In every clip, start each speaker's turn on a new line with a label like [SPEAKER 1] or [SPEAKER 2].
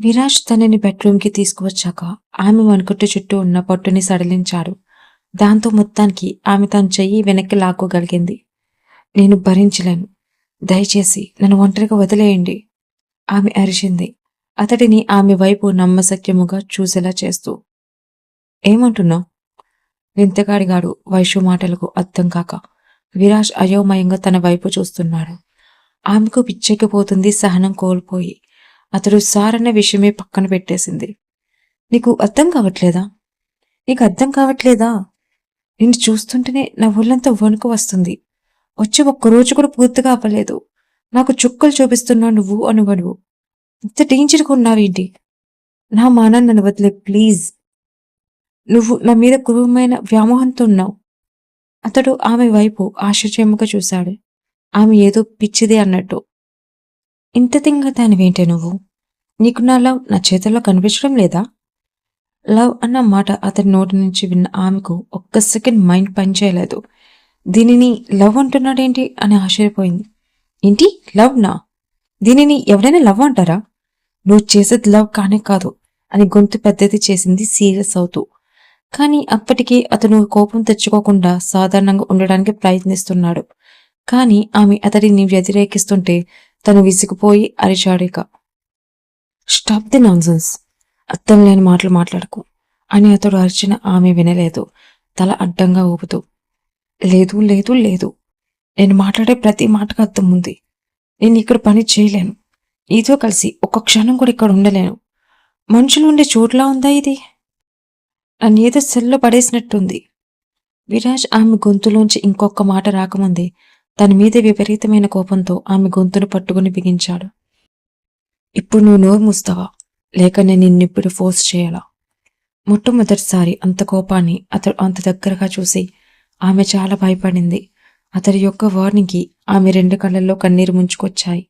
[SPEAKER 1] విరాజ్ తనని బెడ్రూమ్కి తీసుకువచ్చాక ఆమె వణుకుట్టు చుట్టూ ఉన్న పట్టుని సడలించాడు. దాంతో మొత్తానికి ఆమె తన చెయ్యి వెనక్కి లాక్కోగలిగింది. నేను భరించలేను. దయచేసి నన్ను ఒంటరిగా వదిలేయండి ఆమె అరిచింది. అతడిని ఆమె వైపు నమ్మశక్యముగా చూసేలా చేస్తూ. ఏమంటున్నావు? వింతగాడిగాడు వైశ్య మాటలకు అర్థం కాక. విరాజ్ అయోమయంగా తన వైపు చూస్తున్నాడు. ఆమెకు పిచ్చెక్కిపోతుంది సహనం కోల్పోయి. అతడు సార్ అనే విషయమే పక్కన పెట్టేసింది. నీకు అర్థం కావట్లేదా? నీకు అర్థం కావట్లేదా? నిన్ను చూస్తుంటేనే నా ఒళ్ళంతా వణుకు వస్తుంది. వచ్చి ఒక్కరోజు కూడా పూర్తిగా అవ్వలేదు నాకు చుక్కలు చూపిస్తున్నావు నువ్వు అనువనువు ఇంత డేంజర్గా ఉన్నావేంటి నా మానాన్ని నన్ను వదిలే ప్లీజ్. నువ్వు నా మీద క్రూరమైన వ్యామోహంతో ఉన్నావు. అతడు ఆమె వైపు ఆశ్చర్యముగా చూశాడు. ఆమె ఏదో పిచ్చిది అన్నట్టు. ఇంత తింగ దానివేంటే నువ్వు? నీకు నా లవ్ నా చేతుల్లో కనిపించడం లేదా? లవ్ అన్న మాట అతని నోటి నుంచి విన్న ఆమెకు ఒక్క సెకండ్ మైండ్ పనిచేయలేదు. దీనిని లవ్ అంటున్నాడేంటి అని ఆశ్చర్యపోయింది. ఏంటి? లవ్ నా దీనిని ఎవరైనా లవ్ అంటారా? నువ్వు చేసేది లవ్ కానే కాదు అని గొంతు పెద్దది చేసింది సీరియస్ అవుతూ. కానీ అప్పటికీ అతను కోపం తెచ్చుకోకుండా సాధారణంగా ఉండడానికి ప్రయత్నిస్తున్నాడు. కానీ ఆమె అతడిని వ్యతిరేకిస్తుంటే తను విసిగిపోయి అరిచాడిక స్టాప్ ది నాన్సెన్స్ అర్థం లేని మాటలు మాట్లాడకు. అని అతడు అరిచిన ఆమె వినలేదు. తల అడ్డంగా ఊపుతూ లేదు లేదు లేదు. నేను మాట్లాడే ప్రతి మాటకు అర్థం ఉంది. నేను ఇక్కడ పని చేయలేను. నీతో కలిసి ఒక్క క్షణం కూడా ఇక్కడ ఉండలేను. మనుషులు ఉండే చోట్లా ఉందా ఇది? నన్ను ఏదో సెల్లో పడేసినట్టుంది. విరాజ్ ఆమె గొంతులోంచి ఇంకొక మాట రాకముందే తన మీద విపరీతమైన కోపంతో ఆమె గొంతును పట్టుకుని బిగించాడు. ఇప్పుడు నువ్వు నోరు మూస్తావా? లేక నేను నిన్నిప్పుడు ఫోర్స్ చేయాలా? మొట్టమొదటిసారి అంత కోపాన్ని అతడు అంత దగ్గరగా చూసి ఆమె చాలా భయపడింది. అతడి యొక్క వార్నింగ్కి ఆమె రెండు కళ్ళల్లో కన్నీరు ముంచుకొచ్చాయి.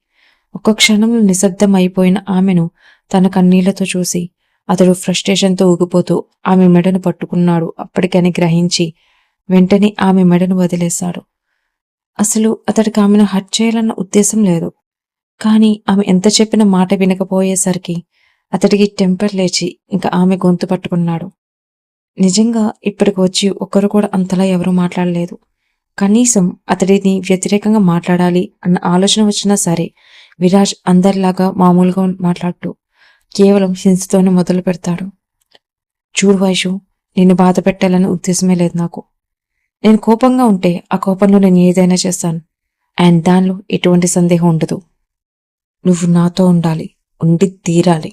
[SPEAKER 1] ఒక్క క్షణంలో నిశ్శబ్దం అయిపోయిన ఆమెను తన కన్నీళ్ళతో చూసి అతడు ఫ్రస్ట్రేషన్తో ఊగిపోతూ ఆమె మెడను పట్టుకున్నాడు. అప్పటికని గ్రహించి వెంటనే ఆమె మెడను వదిలేశాడు. అసలు అతడికి ఆమెను హట్ చేయాలన్న ఉద్దేశం లేదు. కానీ ఆమె ఎంత చెప్పిన మాట వినకపోయేసరికి అతడికి టెంపర్ లేచి ఇంకా ఆమె గొంతు పట్టుకున్నాడు. నిజంగా ఇప్పటికి వచ్చి ఒక్కరు కూడా అంతలా ఎవరూ మాట్లాడలేదు. కనీసం అతడిని వ్యతిరేకంగా మాట్లాడాలి అన్న ఆలోచన వచ్చినా సరే విరాజ్ అందరిలాగా మామూలుగా మాట్లాడుతూ కేవలం హింసతోనే మొదలు పెడతాడు. చూడు వైషు నిన్ను బాధ పెట్టాలనే ఉద్దేశమే లేదు నాకు. నేను కోపంగా ఉంటే ఆ కోపంలో నేను ఏదైనా చేస్తాను. అండ్ దానిలో ఎటువంటి సందేహం ఉండదు. నువ్వు నాతో ఉండాలి ఉండి తీరాలి.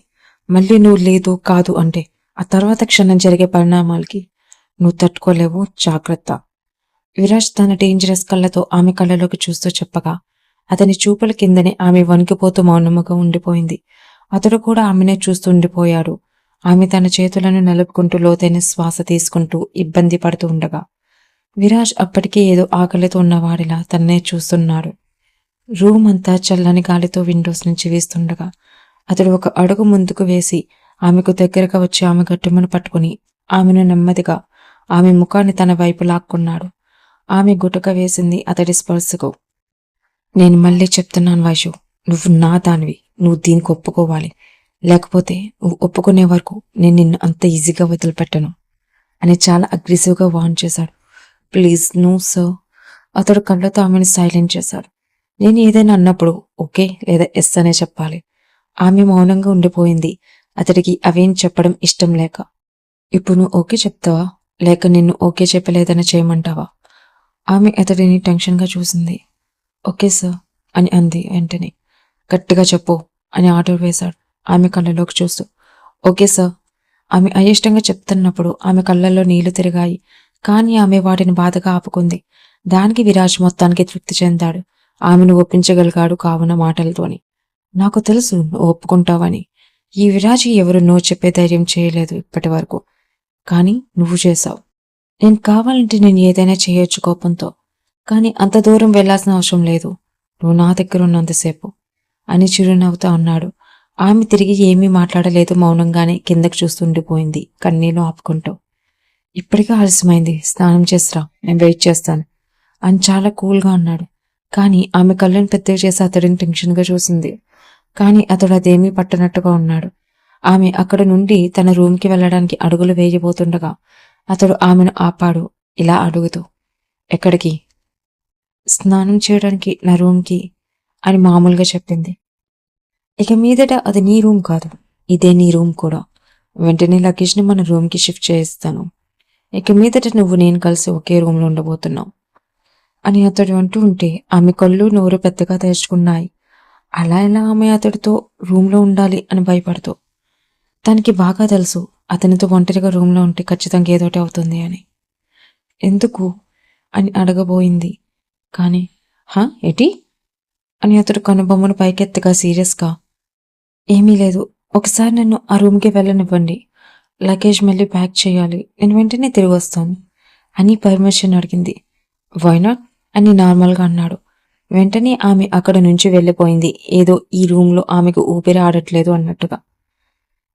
[SPEAKER 1] మళ్ళీ నువ్వు లేదు కాదు అంటే ఆ తర్వాత క్షణం జరిగే పరిణామాలకి నువ్వు తట్టుకోలేవు జాగ్రత్త. విరాజ్ తన డేంజరస్ కళ్ళతో ఆమె కళ్ళలోకి చూస్తూ చెప్పగా అతని చూపుల కిందనే ఆమె వణికిపోతూ మౌనముగా ఉండిపోయింది. అతడు కూడా ఆమెనే చూస్తూ ఉండిపోయాడు. ఆమె తన చేతులను నలుపుకుంటూ లోతైన శ్వాస తీసుకుంటూ ఇబ్బంది పడుతూ ఉండగా విరాజ్ అప్పటికే ఏదో ఆకలితో ఉన్నవాడిలా తన్నే చూస్తున్నాడు. రూమ్ అంతా చల్లని గాలితో విండోస్ నుంచి వీస్తుండగా అతడు ఒక అడుగు ముందుకు వేసి ఆమెకు దగ్గరగా వచ్చి ఆమె గట్టుమను పట్టుకుని ఆమెను నెమ్మదిగా ఆమె ముఖాన్ని తన వైపు లాక్కున్నాడు. ఆమె గుటక వేసింది అతడి స్పర్శకు. నేను మళ్ళీ చెప్తున్నాను వైషు నువ్వు నా దానివి నువ్వు దీనికి ఒప్పుకోవాలి. లేకపోతే నువ్వు ఒప్పుకునే వరకు నేను నిన్ను అంత ఈజీగా వదిలిపెట్టను అని చాలా అగ్రెసివ్గా వార్న్ చేశాడు. Please no sir. అతడు కళ్ళతో ఆమెను సైలెంట్ చేశాడు. నేను ఏదైనా అన్నప్పుడు ఓకే లేదా ఎస్ అనే చెప్పాలి. ఆమె మౌనంగా ఉండిపోయింది. అతడికి అవేం చెప్పడం ఇష్టం లేక. ఇప్పుడు నువ్వు ఓకే చెప్తావా? లేక నిన్ను ఓకే చెప్పలేదని చేయమంటావా? ఆమె అతడిని టెన్షన్గా చూసింది. ఓకే సార్ అని అంది వెంటనే. గట్టిగా చెప్పు అని ఆర్డర్ వేశాడు. ఆమె కళ్ళలోకి చూస్తూ. ఓకే సార్ ఆమె అయిష్టంగా చెప్తున్నప్పుడు ఆమె కళ్ళల్లో నీళ్ళు తిరిగాయి. కానీ ఆమె వాటిని బాధగా ఆపుకుంది. దానికి విరాజ్ మొత్తానికి తృప్తి చెందాడు. ఆమెను ఒప్పించగలిగాడు కావున మాటలతోని. నాకు తెలుసు ఒప్పుకుంటావని. ఈ విరాజి ఎవరు నో చెప్పే ధైర్యం చేయలేదు ఇప్పటి వరకు. కానీ నువ్వు చేశావు. నేను కావాలంటే నేను ఏదైనా చేయొచ్చు కోపంతో. కానీ అంత దూరం వెళ్ళాల్సిన అవసరం లేదు. నువ్వు నా దగ్గర ఉన్నంతసేపు. అని చిరునవ్వుతా అన్నాడు. ఆమె తిరిగి ఏమీ మాట్లాడలేదు మౌనంగానే కిందకు చూస్తుండిపోయింది కన్నీళ్ళు ఆపుకుంటూ. ఇప్పటికే ఆలస్యమైంది. స్నానం చేసిరా. నేను వెయిట్ చేస్తాను. అని చాలా కూల్గా అన్నాడు. కానీ ఆమె కళ్ళని పెద్దవి చేసి అతడిని టెన్షన్గా చూసింది. కానీ అతడు అదేమీ పట్టనట్టుగా ఉన్నాడు. ఆమె అక్కడ నుండి తన రూమ్కి వెళ్ళడానికి అడుగులు వేయబోతుండగా అతడు ఆమెను ఆపాడు. ఇలా అడుగుతూ ఎక్కడికి? స్నానం చేయడానికి నా రూమ్కి అని మామూలుగా చెప్పింది. ఇక మీదట అది నీ రూమ్ కాదు. ఇదే నీ రూమ్ కూడా. వెంటనే లగేజ్ని మన రూమ్కి షిఫ్ట్ చేయిస్తాను. ఇక మీదట నువ్వు నేను కలిసి ఒకే రూమ్లో ఉండబోతున్నావు అని అతడు అంటూ ఉంటే ఆమె కళ్ళు నోరు పెద్దగా తెరుచుకున్నాయి. అలా ఎలా ఆమె అతడితో రూమ్లో ఉండాలి అని భయపడుతూ తనకి బాగా తెలుసు అతనితో ఒంటరిగా రూమ్లో ఉంటే ఖచ్చితంగా ఏదోటి అవుతుంది అని. ఎందుకు? అని అడగబోయింది. కానీ హా ఏటి? అని అతడు కనుబొమ్మను పైకెత్తగా సీరియస్గా ఏమీ లేదు ఒకసారి నన్ను ఆ రూమ్కి వెళ్ళనివ్వండి. లగేజ్ మళ్ళీ ప్యాక్ చేయాలి. నేను వెంటనే తిరిగి వస్తాను. అని పర్మిషన్ అడిగింది. వై నాట్ అని నార్మల్గా అన్నాడు. వెంటనే ఆమె అక్కడ నుంచి వెళ్ళిపోయింది. ఏదో ఈ రూమ్లో ఆమెకు ఊపిరి ఆడట్లేదు అన్నట్టుగా.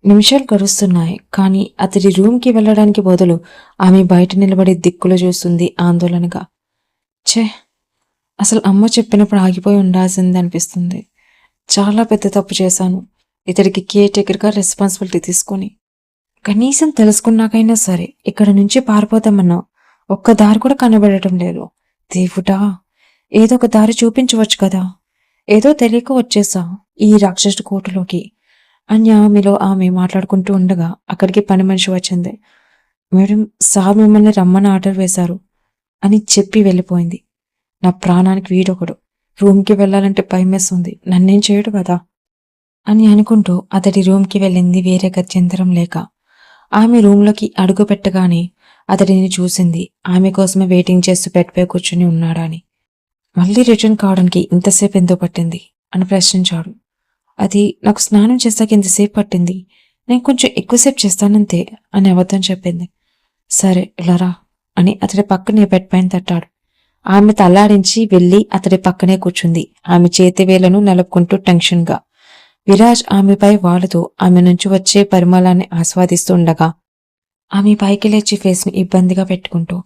[SPEAKER 1] నిమిషాలు గడుస్తున్నాయి కానీ అతడి రూమ్కి వెళ్ళడానికి బదులు ఆమె బయట నిలబడి దిక్కులు చూస్తుంది ఆందోళనగా. ఛే! అసలు అమ్మ చెప్పినప్పుడు ఆగిపోయి ఉండాల్సింది అనిపిస్తుంది. చాలా పెద్ద తప్పు చేశాను. ఇతడికి కేర్ టేకర్గా రెస్పాన్సిబిలిటీ తీసుకొని. కనీసం తెలుసుకున్నాకైనా సరే ఇక్కడ నుంచి పారిపోతామన్నా ఒక్క దారి కూడా కనబడటం లేదు. దేవుడా ఏదో ఒక దారి చూపించవచ్చు కదా. ఏదో తెలియక వచ్చేసా ఈ రాక్షసుడి కోటలోకి. అని ఆమెలో ఆమె మాట్లాడుకుంటూ ఉండగా అక్కడికి పని మనిషి వచ్చింది. మేడం సార్ మిమ్మల్ని రమ్మని ఆర్డర్ వేశారు అని చెప్పి వెళ్ళిపోయింది. నా ప్రాణానికి వీడొకడు. రూమ్కి వెళ్ళాలంటే భయమేస్తుంది నన్నేం చేయడు కదా? అని అనుకుంటూ అతడి రూమ్కి వెళ్ళింది వేరే గత్యంతరం లేక. ఆమె రూమ్లోకి అడుగు పెట్టగానే అతడిని చూసింది. ఆమె కోసమే వెయిటింగ్ చేస్తూ బెడ్పై కూర్చుని ఉన్నాడని. మళ్ళీ రిటర్న్ కావడానికి ఇంతసేపు ఎందుకు పట్టింది? అని ప్రశ్నించాడు. అది నాకు స్నానం చేస్తాక ఇంతసేపు పట్టింది. నేను కొంచెం ఎక్కువసేపు చేస్తానంతే అని అబద్ధం చెప్పింది. సరే ఇలా రా అని అతడి పక్కనే బెడ్ పైన తట్టాడు. ఆమె తల్లాడించి వెళ్ళి అతడి పక్కనే కూర్చుంది. ఆమె చేతి వేలను నలుపుకుంటూ టెన్షన్గా. విరాజ్ ఆమెపై వాలుతూ ఆమె నుంచి వచ్చే పరిమళాన్ని ఆస్వాదిస్తూ ఉండగా ఆమె పైకి లేచి ఫేస్ని ఇబ్బందిగా పెట్టుకుంటూ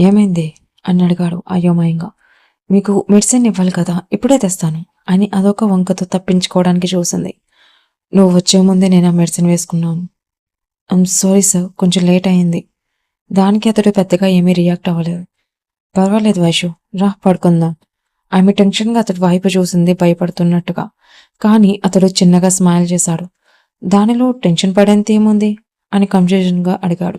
[SPEAKER 1] ఏమైంది? అని అడిగాడు అయోమయంగా. మీకు మెడిసిన్ ఇవ్వాలి కదా ఇప్పుడే తెస్తాను అని అదొక వంకతో తప్పించుకోవడానికి చూసింది. నువ్వు వచ్చే ముందే నేను ఆ మెడిసిన్ వేసుకున్నాను. ఐమ్ సారీ సార్ కొంచెం లేట్ అయింది. దానికి అతడు పెద్దగా ఏమీ రియాక్ట్ అవ్వలేదు. పర్వాలేదు వైషు రా పడుకుందాం. ఆమె టెన్షన్గా అతడి వైపు చూసింది భయపడుతున్నట్టుగా. కానీ అతడు చిన్నగా స్మైల్ చేశాడు. దానిలో టెన్షన్ పడేంత ఏముంది? అని కన్ఫ్యూజన్గా అడిగాడు.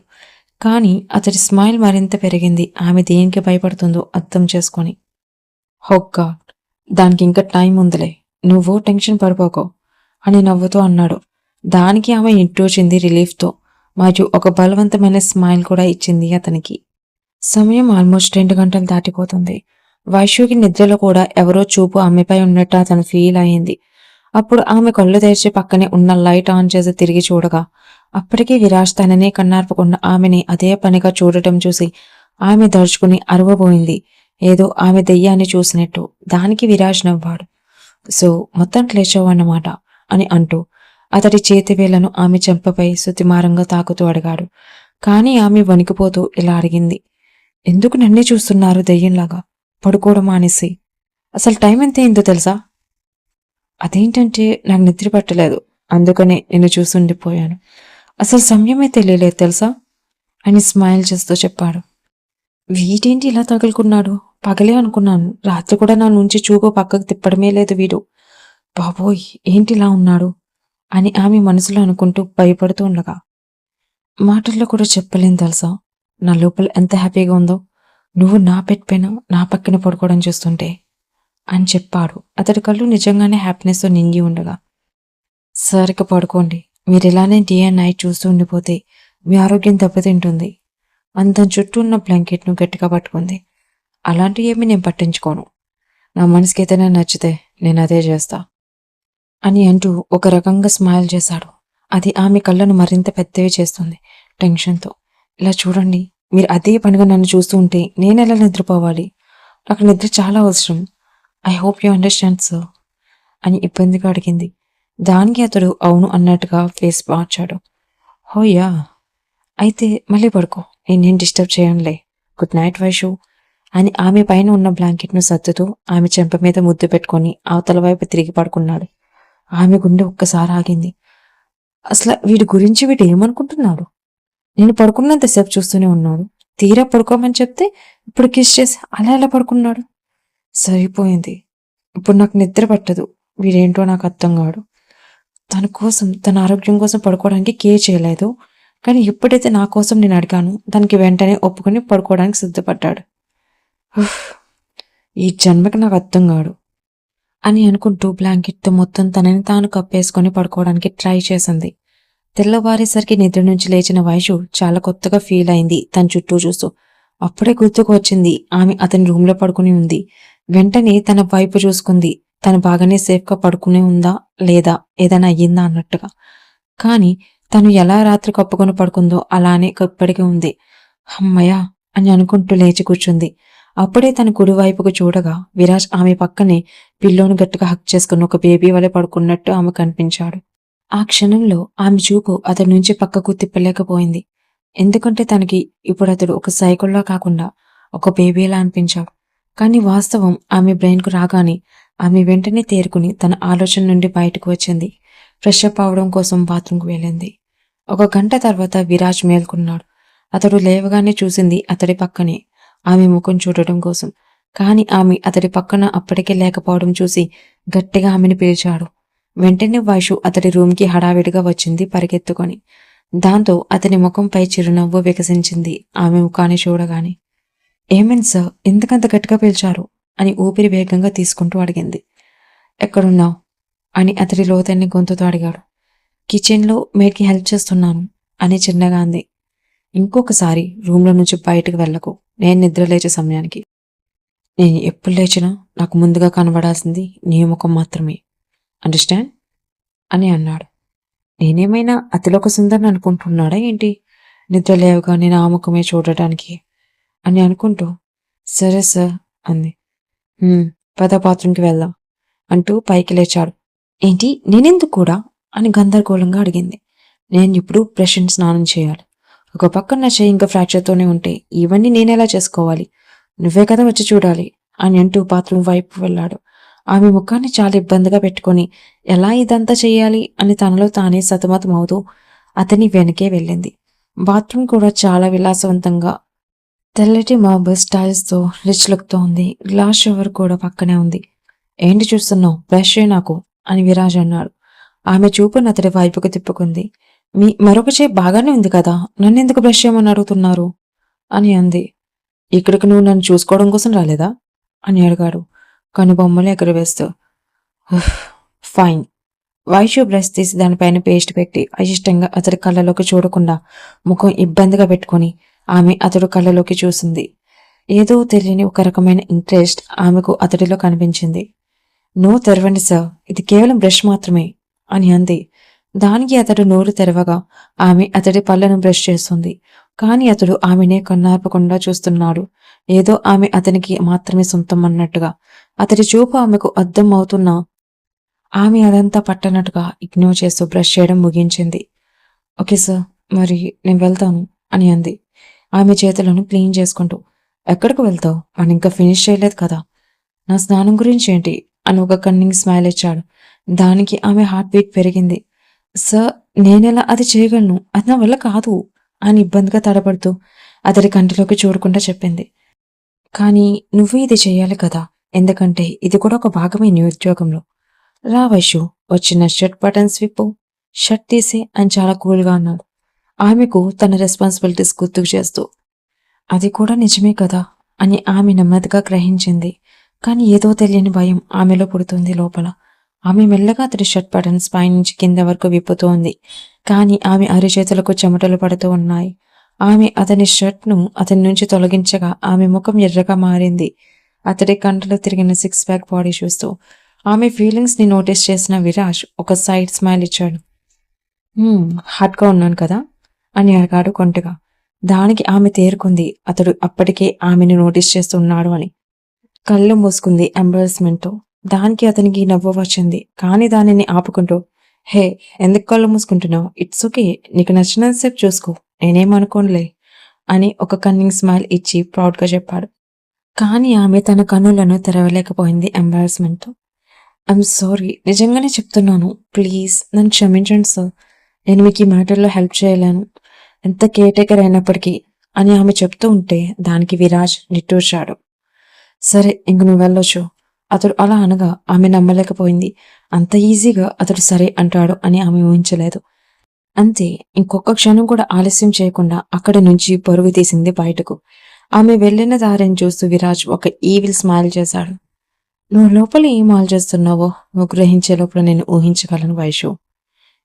[SPEAKER 1] కానీ అతడి స్మైల్ మరింత పెరిగింది. ఆమె దేనికి భయపడుతుందో అర్థం చేసుకొని. హొక్కా దానికి ఇంకా టైం ఉందిలే. నువ్వు టెన్షన్ పడిపోకో అని నవ్వుతూ అన్నాడు. దానికి ఆమె ఇంటోచింది రిలీఫ్తో. మరియు ఒక బలవంతమైన స్మైల్ కూడా ఇచ్చింది అతనికి. సమయం ఆల్మోస్ట్ రెండు గంటలు దాటిపోతుంది. వైశ్యుకి నిద్రలో కూడా ఎవరో చూపు ఆమెపై ఉన్నట్టు అతను ఫీల్ అయింది అప్పుడు ఆమె కళ్ళు తెరిచి పక్కనే ఉన్న లైట్ ఆన్ చేసి తిరిగి చూడగా అప్పటికీ విరాజ్ తననే కన్నార్పుకున్న ఆమెని అదే పనిగా చూడటం చూసి ఆమె దడుచుకుని అరవబోయింది. ఏదో ఆమె దెయ్యాన్ని చూసినట్టు. దానికి విరాజ్ నవ్వాడు. సో మొత్తం క్లేచోవన్నమాట అని అంటూ అతడి చేతివేళ్ళను ఆమె చెంపపై సుతిమారంగా తాకుతూ అడిగాడు. కానీ ఆమె వణికిపోతూ ఇలా అడిగింది. ఎందుకు నన్నే చూస్తున్నారు దెయ్యంలాగా? పడుకోవడం మానేసి. అసలు టైం ఎంత అయిందో తెలుసా? అదేంటంటే నాకు నిద్ర పట్టలేదు. అందుకనే నిన్ను చూసుండిపోయాను అసలు సమయమే తెలియలేదు తెలుసా? అని స్మైల్ చేస్తూ చెప్పాడు. వీడేంటి ఇలా తగులుకున్నాడు? పగలే అనుకున్నాను. రాత్రి కూడా నా నుంచి చూపు పక్కకు తిప్పడమే లేదు వీడు. బాబోయ్ ఏంటి ఇలా ఉన్నాడు? అని ఆమె మనసులో అనుకుంటూ భయపడుతూ ఉండగా. మాటల్లో కూడా చెప్పలేను తెలుసా? నా లోపల ఎంత హ్యాపీగా ఉందో. నువ్వు నా పెట్టిపోయినా నా పక్కన పడుకోవడం చూస్తుంటే. అని చెప్పాడు. అతడి కళ్ళు నిజంగానే హ్యాపీనెస్తో నిండి ఉండగా. సరిగ్గా పడుకోండి. మీరు ఇలానే డే అండ్ నైట్ చూస్తూ ఉండిపోతే మీ ఆరోగ్యం దెబ్బతింటుంది. అంత చుట్టూ ఉన్న బ్లాంకెట్ను గట్టిగా పట్టుకుంది. అలాంటివి ఏమీ నేను పట్టించుకోను. నా మనసుకి ఏదైనా నచ్చితే నేను అదే చేస్తా. అని అంటూ ఒక రకంగా స్మైల్ చేశాడు. అది ఆమె కళ్ళను మరింత పెద్దవి చేస్తుంది టెన్షన్తో. ఇలా చూడండి మీరు అదే పనిగా నన్ను చూస్తూ ఉంటే నేను ఎలా నిద్రపోవాలి? నాకు నిద్ర చాలా అవసరం. I hope you understand sir అని ఇబ్బందిగా అడిగింది. దానికి అతడు అవును అన్నట్టుగా ఫేస్ మార్చాడు. హోయా అయితే మళ్ళీ పడుకో. నేనేం డిస్టర్బ్ చేయనులే. Good night Vaishu. అని ఆమె పైన ఉన్న బ్లాంకెట్ను సర్దుతూ ఆమె చెంప మీద ముద్దు పెట్టుకొని అవతల వైపు తిరిగి పడుకున్నాడు. ఆమె గుండె ఒక్కసారి ఆగింది. అసలు వీడి గురించి వీడు ఏమనుకుంటున్నాడు? నేను పడుకున్నంతసేపు చూస్తూనే ఉన్నాడు. తీరా పడుకోమని చెప్తే ఇప్పుడు కిస్ చేసి అలా ఎలా పడుకున్నాడు? సరిపోయింది. ఇప్పుడు నాకు నిద్ర పట్టదు. వీడేంటో నాకు అర్థం కాడు. తన కోసం తన ఆరోగ్యం కోసం పడుకోవడానికి కేర్ చేయలేదు. కానీ ఎప్పుడైతే నా కోసం నేను అడిగాను దానికి వెంటనే ఒప్పుకొని పడుకోవడానికి సిద్ధపడ్డాడు. ఈ జన్మకి నాకు అర్థం కాడు అని అనుకుంటూ బ్లాంకెట్తో మొత్తం తనని తాను కప్పేసుకొని పడుకోవడానికి ట్రై చేసింది. తెల్లవారేసరికి నిద్ర నుంచి లేచిన వయసు చాలా కొత్తగా ఫీల్ అయింది తన చుట్టూ చూస్తూ. అప్పుడే గుర్తుకు వచ్చింది ఆమె అతని రూమ్లో పడుకుని ఉంది. వెంటనే తన వైపు చూసుకుంది. తను బాగానే సేఫ్గా పడుకునే ఉందా? లేదా? ఏదైనా అయ్యిందా అన్నట్టుగా. కానీ తను ఎలా రాత్రి కప్పుకొని పడుకుందో అలానే ఇప్పటికీ ఉంది. అమ్మయ్యా! అని అనుకుంటూ లేచి కూర్చుంది. అప్పుడే తన కుడి వైపుకు చూడగా విరాజ్ ఆమె పక్కనే పిల్లోను గట్టిగా హక్ చేసుకుని ఒక బేబీ వలె పడుకున్నట్టు ఆమె కనిపించాడు. ఆ క్షణంలో ఆమె చూపు అతడి నుంచి పక్కకు తిప్పలేకపోయింది. ఎందుకంటే తనకి ఇప్పుడు అతడు ఒక సైకిల్లో కాకుండా ఒక బేబీలా అనిపించాడు. కానీ వాస్తవం ఆమె బ్రెయిన్కు రాగానే ఆమె వెంటనే తేరుకుని తన ఆలోచన నుండి బయటకు వచ్చింది. ఫ్రెష్ అప్ అవడం కోసం బాత్రూంకు వెళ్ళింది. ఒక గంట తర్వాత విరాజ్ మేల్కొన్నాడు. అతడు లేవగానే చూసింది అతడి పక్కనే ఆమె ముఖం చూడటం కోసం. కాని ఆమె అతడి పక్కన అప్పటికే లేకపోవడం చూసి గట్టిగా ఆమెను పిలిచాడు. వెంటనే వైషు అతడి రూమ్కి హడావిడిగా వచ్చింది పరిగెత్తుకొని. దాంతో అతని ముఖంపై చిరునవ్వు వికసించింది ఆమె ముఖాన్ని చూడగానే. ఏమైంది సార్? ఎందుకంత గట్టిగా పిలిచారు? అని ఊపిరి వేగంగా తీసుకుంటూ అడిగింది. ఎక్కడున్నావు? అని అతడి లోతైన గొంతుతో అడిగాడు. కిచెన్లో మేడ్కి హెల్ప్ చేస్తున్నాను అని చిన్నగా అంది. ఇంకొకసారి రూమ్లో నుంచి బయటకు వెళ్ళకు. నేను నిద్ర లేచే సమయానికి. నేను ఎప్పుడు లేచినా నాకు ముందుగా కనబడాల్సింది నీ ముఖం మాత్రమే. అండర్స్టాండ్? అని అన్నాడు. నేనేమైనా అతిలోక సుందరని అనుకుంటున్నాడా ఏంటి? నిద్ర లేవగానే నా ముఖమే చూడటానికి అని అనుకుంటూ సరే సార్ అంది. "హ్మ్, పద బాత్రూంకి వెళ్దాం అంటూ పైకి లేచాడు. ఏంటి నేనెందుకు కూడా? అని గందరగోళంగా అడిగింది. నేను ఇప్పుడు ప్రెషన్ స్నానం చేయాలి. ఒక పక్కన నా చెయ్యి ఇంకా ఫ్రాక్చర్తోనే ఉంటే ఇవన్నీ నేనెలా చేసుకోవాలి? నువ్వే కదా వచ్చి చూడాలి అని అంటూ బాత్రూమ్ వైపు వెళ్ళాడు. ఆమె ముఖాన్ని చాలా ఇబ్బందిగా పెట్టుకొని ఎలా ఇదంతా చేయాలి? అని తనలో తానే సతమతమవుతూ అతని వెనకే వెళ్ళింది. బాత్రూమ్ కూడా చాలా విలాసవంతంగా తెల్లటి మార్బుల్ స్టైల్స్తో రిచ్ లుక్తో ఉంది. గ్లాస్ షవర్ కూడా పక్కనే ఉంది. ఏంటి చూస్తున్నావు? బ్రష్ నాకు? అని విరాజ్ అన్నాడు. ఆమె చూపును అతడి వైపుకు తిప్పుకుంది. మీ మరొక చేయి బాగానే ఉంది కదా? నన్ను ఎందుకు బ్రష్ చేయమని అడుగుతున్నారు? అని అంది. ఇక్కడికి నువ్వు నన్ను చూసుకోవడం కోసం రాలేదా? అని అడిగాడు. కనుబొమ్మలు ఎగరవేస్తూ "ఉఫ్, ఫైన్ వైషు బ్రష్ తీసి దానిపైన పేస్ట్ పెట్టి అయిష్టంగా అతడి కళ్ళలోకి చూడకుండా ముఖం ఇబ్బందిగా పెట్టుకొని ఆమె అతడు కళ్ళలోకి చూసింది. ఏదో తెలియని ఒక రకమైన ఇంట్రెస్ట్ ఆమెకు అతడిలో కనిపించింది. నో తెరవండి సార్ ఇది కేవలం బ్రష్ మాత్రమే అని అంది. దానికి అతడు నోరు తెరవగా ఆమె అతడి పళ్ళను బ్రష్ చేస్తుంది. కానీ అతడు ఆమెనే కన్నార్పకుండా చూస్తున్నాడు. ఏదో ఆమె అతనికి మాత్రమే సొంతం అన్నట్టుగా. అతడి చూపు ఆమెకు అర్థం అవుతున్నా ఆమె అదంతా పట్టనట్టుగా ఇగ్నోర్ చేస్తూ బ్రష్ చేయడం ముగించింది. ఓకే సార్ మరి నేను వెళ్తాను అని అంది. ఆమె చేతులను క్లీన్ చేసుకుంటూ ఎక్కడికి వెళ్తావు? అని ఇంకా ఫినిష్ చేయలేదు కదా. నా స్నానం గురించి ఏంటి? అని ఒక కన్నింగ్ స్మైల్ ఇచ్చాడు. దానికి ఆమె హార్ట్ బీట్ పెరిగింది. సార్ నేనెలా అది చేయగలను? అది నా వల్ల కాదు అని ఇబ్బందిగా తడబడుతూ అతడి కంటిలోకి చూడకుండా చెప్పింది. కానీ నువ్వు ఇది చేయాలి కదా. ఎందుకంటే ఇది కూడా ఒక భాగమే నీ ఉద్యోగంలో. రా వైషు వచ్చిన షర్ట్ బటన్స్ విప్పు షర్ట్ తీసి అని చాలా కూల్గా అన్నాడు. ఆమెకు తన రెస్పాన్సిబిలిటీస్ గుర్తుకు చేస్తూ అది కూడా నిజమే కదా అని ఆమె నెమ్మదిగా గ్రహించింది. కానీ ఏదో తెలియని భయం ఆమెలో పుడుతుంది లోపల. ఆమె మెల్లగా అతడి షర్ట్ బటన్స్ పైనుంచి కింద వరకు విప్పుతోంది. కానీ ఆమె అరిచేతులకు చెమటలు పడుతూ ఉన్నాయి. ఆమె అతని షర్ట్ను అతని నుంచి తొలగించగా ఆమె ముఖం ఎర్రగా మారింది. అతడి కంటలో తిరిగిన సిక్స్ ప్యాక్ బాడీ చూస్తూ ఆమె ఫీలింగ్స్ని నోటీస్ చేసిన విరాజ్ ఒక సైడ్ స్మైల్ ఇచ్చాడు. హార్డ్గా ఉన్నాను కదా? అని అడిగాడు కొంటగా. దానికి ఆమె తేరుకుంది. అతడు అప్పటికే ఆమెను నోటీస్ చేస్తున్నాడు అని. కళ్ళు మూసుకుంది ఎంబరస్మెంట్తో. దానికి అతనికి నవ్వు వచ్చింది. కానీ దానిని ఆపుకుంటూ హే ఎందుకు కళ్ళు మూసుకుంటున్నావు? It's okay. నీకు నచ్చినంతసేపు చూసుకో. నేనేమనుకోనులే అని ఒక కన్నింగ్ స్మైల్ ఇచ్చి ప్రౌడ్గా చెప్పాడు. కానీ ఆమె తన కన్నులను తెరవలేకపోయింది ఎంబారస్మెంట్తో. I'm sorry. నిజంగానే చెప్తున్నాను. ప్లీజ్ నన్ను క్షమించండి సార్. నేను మీకు ఈ మ్యాటర్లో హెల్ప్ చేయలేను. ఎంత కేటేకర్ అయినప్పటికీ అని ఆమె చెప్తూ ఉంటే దానికి విరాజ్ నిట్టూర్చాడు. సరే ఇంక నువ్వు వెళ్ళొచ్చు. అతడు అలా అనగా ఆమె నమ్మలేకపోయింది. అంత ఈజీగా అతడు సరే అంటాడు అని ఆమె ఊహించలేదు. అంతే ఇంకొక క్షణం కూడా ఆలస్యం చేయకుండా అక్కడి నుంచి పరుగు తీసింది బయటకు. ఆమె వెళ్ళిన దారిని చూస్తూ విరాజ్ ఒక ఈవిల్ స్మైల్ చేశాడు. నువ్వు లోపల ఏం ఆలోచిస్తున్నావో నువ్వు గ్రహించే లోపల నేను ఊహించగలను వైషు.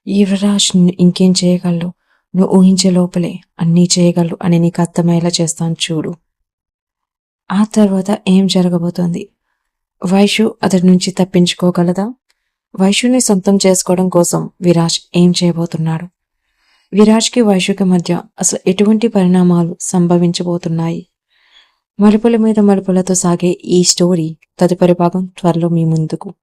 [SPEAKER 1] ఈ విరాజ్ ఇంకేం చేయగలడు నువ్వు ఊహించే లోపలే అన్నీ చేయగలరు అని నీకు అర్థమయ్యేలా చేస్తాను చూడు. ఆ తర్వాత ఏం జరగబోతోంది? వైషు అతడి నుంచి తప్పించుకోగలదా? వైషుని సొంతం చేసుకోవడం కోసం విరాజ్ ఏం చేయబోతున్నాడు? విరాజ్కి వైషుకి మధ్య అసలు ఎటువంటి పరిణామాలు సంభవించబోతున్నాయి? మలుపుల మీద మలుపులతో సాగే ఈ స్టోరీ తదుపరి భాగం త్వరలో మీ ముందుకు.